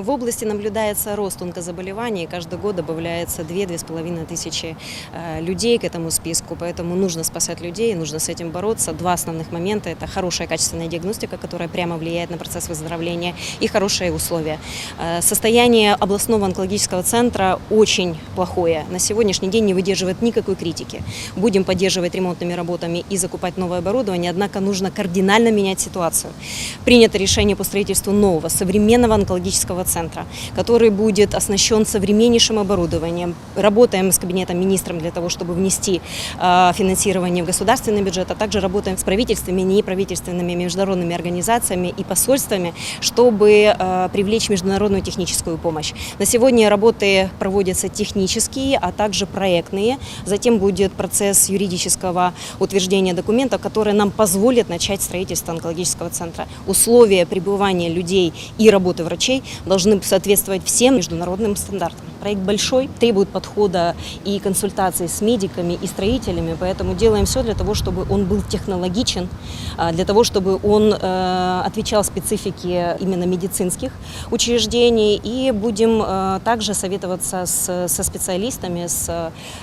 В области наблюдается рост онкозаболеваний. Каждый год добавляется 2-2,5 тысячи э, людей к этому списку. Поэтому нужно спасать людей, нужно с этим бороться. Два основных момента – это хорошая качественная диагностика, которая прямо влияет на процесс выздоровления, и хорошие условия. Э, Состояние областного онкологического центра очень плохое. На сегодняшний день не выдерживает никакой критики. Будем поддерживать ремонтными работами и закупать новое оборудование, однако нужно кардинально менять ситуацию. Принято решение по строительству нового современного онкологического центра, который будет оснащен современнейшим оборудованием. Работаем с кабинетом министром для того, чтобы внести э, финансирование в государственный бюджет, а также работаем с правительствами, неправительственными международными организациями и посольствами, чтобы э, привлечь международную техническую помощь. На сегодня работы проводятся технические, а также проектные. Затем будет процесс юридического утверждения документов, которые нам позволят начать строительство онкологического центра. Условия пребывания людей и работы врачей должны соответствовать всем международным стандартам. Проект большой, требует подхода и консультаций с медиками и строителями, поэтому делаем все для того, чтобы он был технологичен, а, для того, чтобы он э, отвечал специфике именно медицинских учреждений. И будем э, также советоваться с, со специалистами, с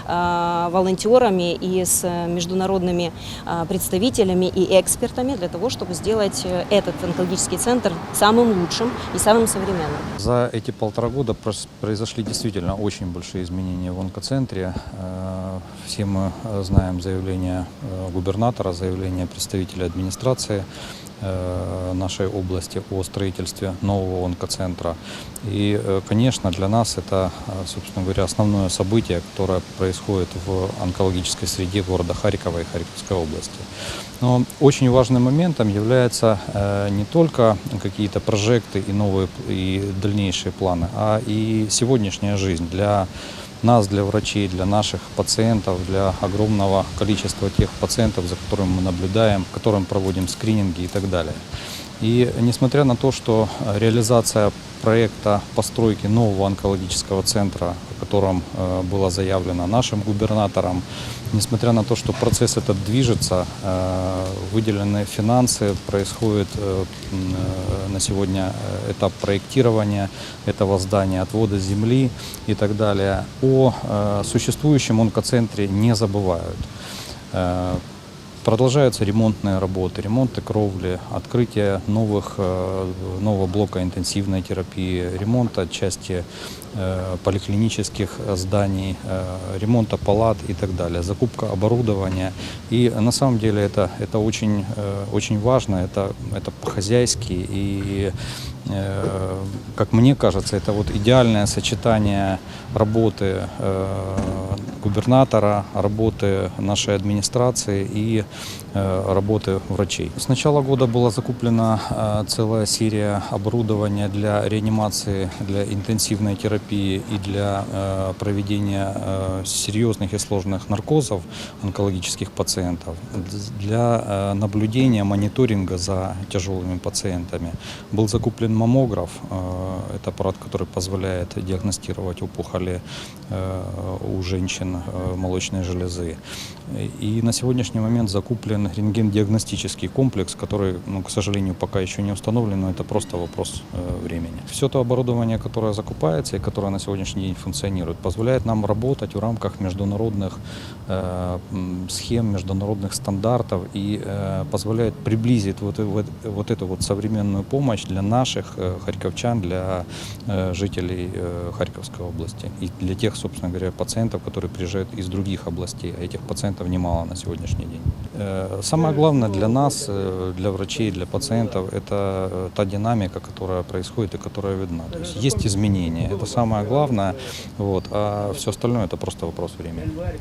э, волонтерами и с международными э, представителями и экспертами для того, чтобы сделать этот онкологический центр самым лучшим и самым современным. За эти полтора года произошли действительно очень большие изменения в онкоцентре. Э, Все мы э, знаем заявление э, губернатора, заявление представителя администрации нашей области о строительстве нового онкоцентра. И, конечно, для нас это, собственно говоря, основное событие, которое происходит в онкологической среде города Харькова и Харьковской области. Но очень важным моментом является э, не только какие-то прожекты и новые и дальнейшие планы, а и сегодняшняя жизнь для нас, для врачей, для наших пациентов, для огромного количества тех пациентов, за которыми мы наблюдаем, которым проводим скрининги и так далее. И несмотря на то, что э, реализация проекта постройки нового онкологического центра, о котором э, было заявлено нашим губернатором, несмотря на то, что процесс этот движется, э, выделенные финансы, происходит на сегодня этап проектирования этого здания, отвода земли и так далее, о существующем онкоцентре не забывают. Продолжаются ремонтные работы, ремонты кровли, открытие новых, э, нового блока интенсивной терапии, ремонта части э, поликлинических зданий, э, ремонта палат и так далее, закупка оборудования. И на самом деле это, это очень, очень важно, это, это по-хозяйски и как мне кажется, это вот идеальное сочетание работы губернатора, работы нашей администрации и э, работы врачей. С начала года была закуплена э, целая серия оборудования для реанимации, для интенсивной терапии и для э, проведения серьезных и сложных наркозов онкологических пациентов, для наблюдения, мониторинга за тяжелыми пациентами. Был закуплен маммограф, это аппарат, который позволяет диагностировать опухоли у женщин э, молочной железы. И на сегодняшний момент закуплен рентген-диагностический комплекс, который, ну, к сожалению, пока еще не установлен, но это просто вопрос э, времени. Все то оборудование, которое закупается и которое на сегодняшний день функционирует, позволяет нам работать в рамках международных э, схем, международных стандартов и э, позволяет приблизить вот, вот, вот эту вот современную помощь для наших э, харьковчан, для э, жителей э, Харьковской области и для тех, собственно говоря, пациентов, которые приезжают из других областей, а этих пациентов немало на сегодняшний день. Э, Самое главное для нас, э, для врачей, для пациентов, это э, та динамика, которая происходит и которая видна. То есть есть изменения, это самое главное, вот, а все остальное это просто вопрос времени.